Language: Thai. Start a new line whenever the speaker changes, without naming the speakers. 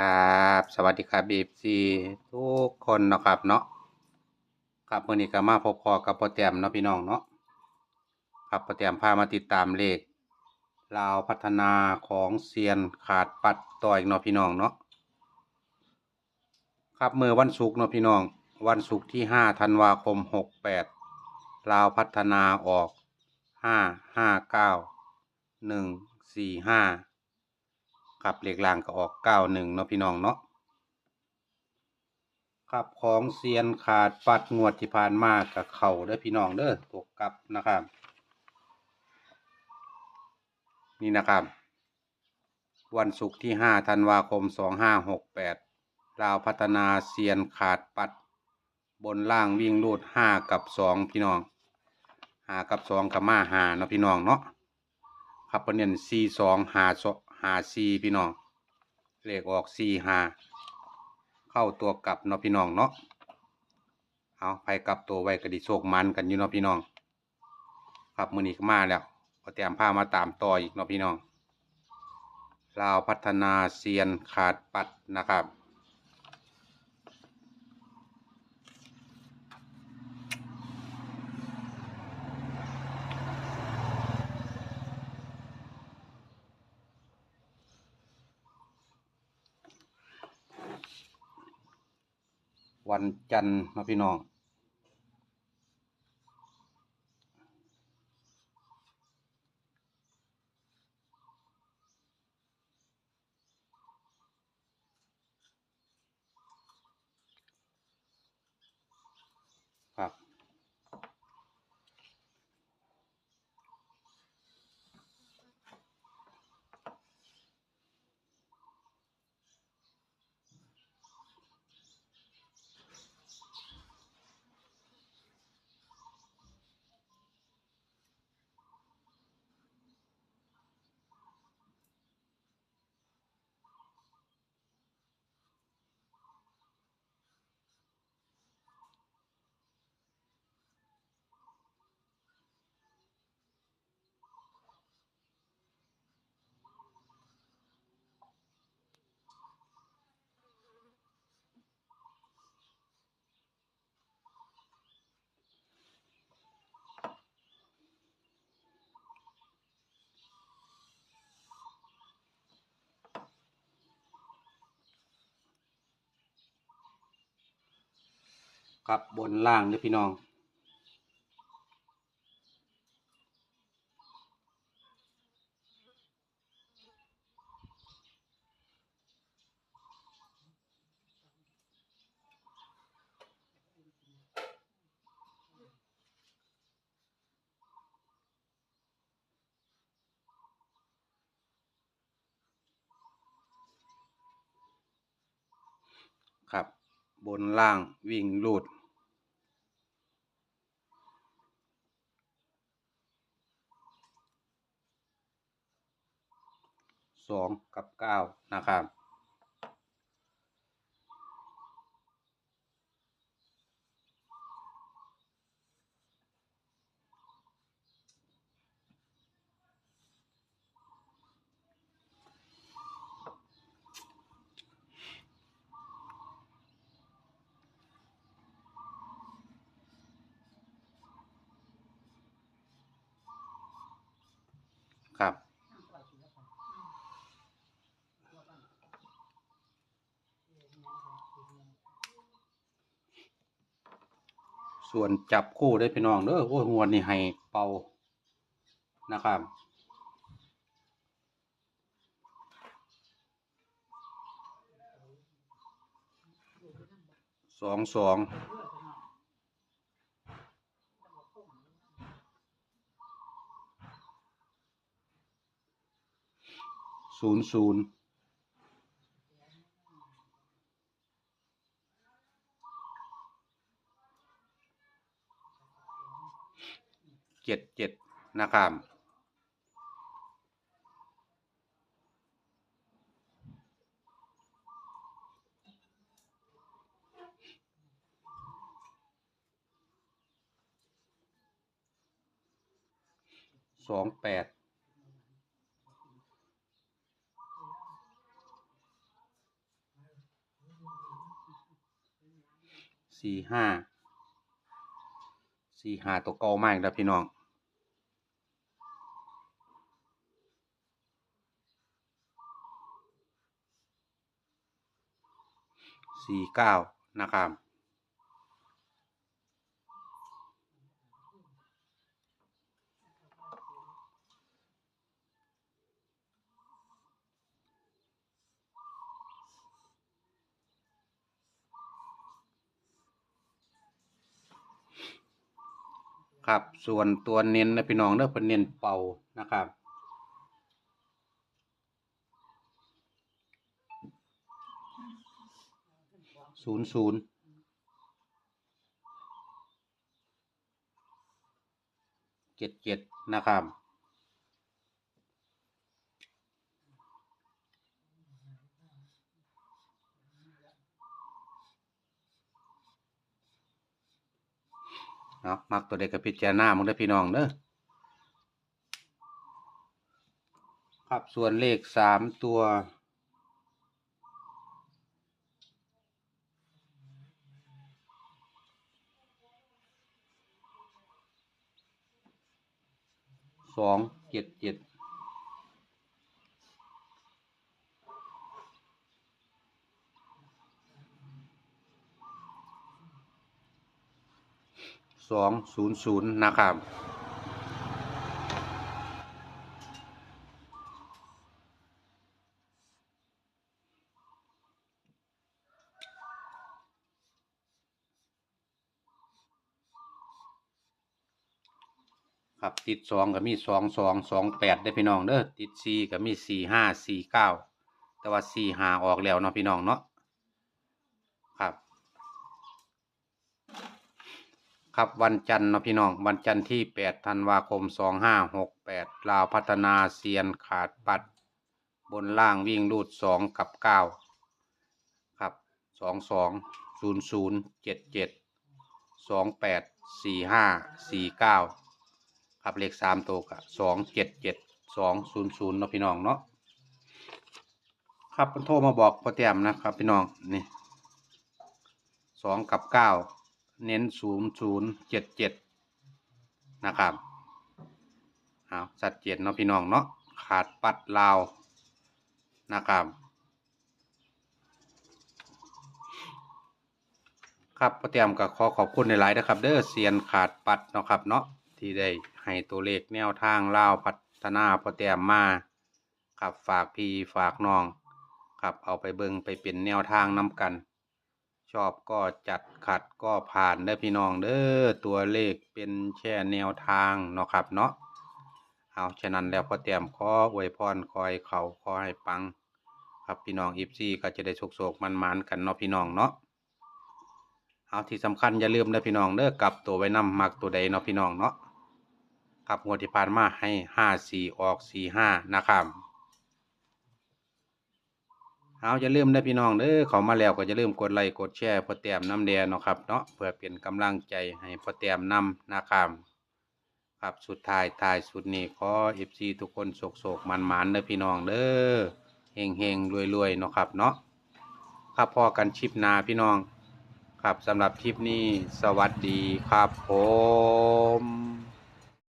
ครับ สวัสดีครับบีฟซีทุกคนนะครับเนาะครับวันนี้ก็มาพบพอกับพ่อแต้มเนาะพี่น้องเนาะครับพ่อแต้มพามาติดตามเลขลาวพัฒนาของเซียนขาดปัดต่อยเนาะพี่น้องเนาะครับเมื่อวันศุกร์เนาะพี่น้อง วันศุกร์ที่ห้าธันวาคมหกแปดลาวพัฒนาออกห้าห้าเก้าหนึ่งสี่ห้า ครับเลขล่างก็ออกเก้าหนึ่งเนาะพี่น้องเนาะครับของเซียนขาดปัดงวดที่ผ่านมากับเขาเด้อพี่น้องเด้อตกกลับนะครับ นี่นะครับ วันศุกร์ที่ห้าธันวาคมสองห้าหกแปดลาวพัฒนาเซียนขาดปัด บนล่างวิ่งรูดห้ากับสองพี่น้องห้ากับสองกับมาหาเนาะพี่น้องเนาะครับเพิ่นเน้นสี่สองหาส หาซีพี่น้อง เลขออกซีหาเข้าตัวกลับเนาะพี่น้องเนาะ เอาไปกลับตัวไว้กระดิโศกมันกันอยู่เนาะพี่น้อง ครับมือนี้ก็มาแล้วพอเตรียมผ้ามาตามต่ออีกเนาะพี่น้องลาวพัฒนาเซียนขาดปัดนะครับ วันจันทร์นาะพี่น้อง ครับบนล่างเด้อพี่น้อง ครับ บนล่างวิ่งลูด สองกับเก้านะครับครับ ส่วนจับคู่ได้พี่น้องเด้อโอ้ยงวดนี่ให้เป่านะครับ สองสองศูนย์ศูนย์ เจ็ดเจ็ดนะครับสองแปดสี่ห้า สี่ห้าตัวเก่ามากแล้วพี่น้อง สี่เก้านะครับ ครับ ส่วนตัวเน้นนะพี่น้องเด้อเป็นเน้นเป่านะครับ ศูนย์ศูนย์เจ็ดเจ็ดนะครับ นาะมักตัวเด็กกับพิจารณามึงได้พี่น้องเด้อครับส่วนเลขสามตัว สองเจ็ดเจ็ด สองศูนย์ศูนย์นะครับครับติดสองก็มีสองสองสองแปดได้พี่น้องเด้อติดสี่ก็มีสี่ห้าสี่เก้าแต่ว่าสี่ห้าออกแล้วเนาะพี่น้องเนาะครับ ครับวันจันทร์นะพี่น้อง วันจันทร์ที่แปดธันวาคมสองห้าหกแปดลาวพัฒนาเซียนขาดปัด บนล่างวิ่งรูดสองกับเก้าครับสองสองศูนย์ศูนย์เจ็ดเจ็ดสองแปดสี่ห้าสี่เก้าครับเลขสามตัวกับสองเจ็ดเจ็ดสองศูนย์ศูนย์นะพี่น้องเนาะครับมันโทรมาบอกพ่อแต้มนะครับพี่น้องนี่สองกับเก้า เน้นศูนย์ศูนย์เจ็ดเจ็ดนะครับเอาสัดเจนเนาะพี่น้องเนาะขาดปัดลาวนะครับครับพ่อเตรียมก็ขอขอบคุณในหลายนะครับ เด้อเซียนขาดปัดเนาะครับเนาะที่ได้ให้ตัวเลขแนวทางเล่าวพัฒนาพ่อเตรียมมาครับฝากพี่ฝากน้องครับเอาไปเบิงไปเป็นแนวทางนํกัน ชอบก็จัดขัดก็ผ่านเด้พี่น้องเด้อตัวเลขเป็นแค่แนวทางเนาะครับเนาะเอาฉะนั้นแล้วพอเตรียมขออวยพรคอยเขาขอให้ปัง ครับพี่น้องอีฟซีก็จะได้โศกๆมันๆกันเนาะพี่น้องเนาะเอาที่สำคัญอย่าลืมนะพี่น้องเด้อกลับตัวไว้นำมักตัวใดเนาะพี่น้องเนาะครับงวดที่ผ่านมาให้ห้าสี่ออกสี่ห้านะครับ เอาอย่าลืมนะพี่น้องเด้อเขามาแล้วก็อย่าลืมกดไลค์กดแชร์พอเตรียมน้ำแดงเนาะครับเนาะเพื่อเป็นกำลังใจให้พอเตรียมนำนะครับครับสุดท้ายท้ายสุดนี้ขอเอฟซีทุกคนโศกโศกมันมันเด้อพี่น้องเด้อเฮงเฮงรวยรวยเนาะครับเนาะครับพอกันชิปนาพี่น้อง ครับสำหรับคลิปนี้สวัสดีครับผม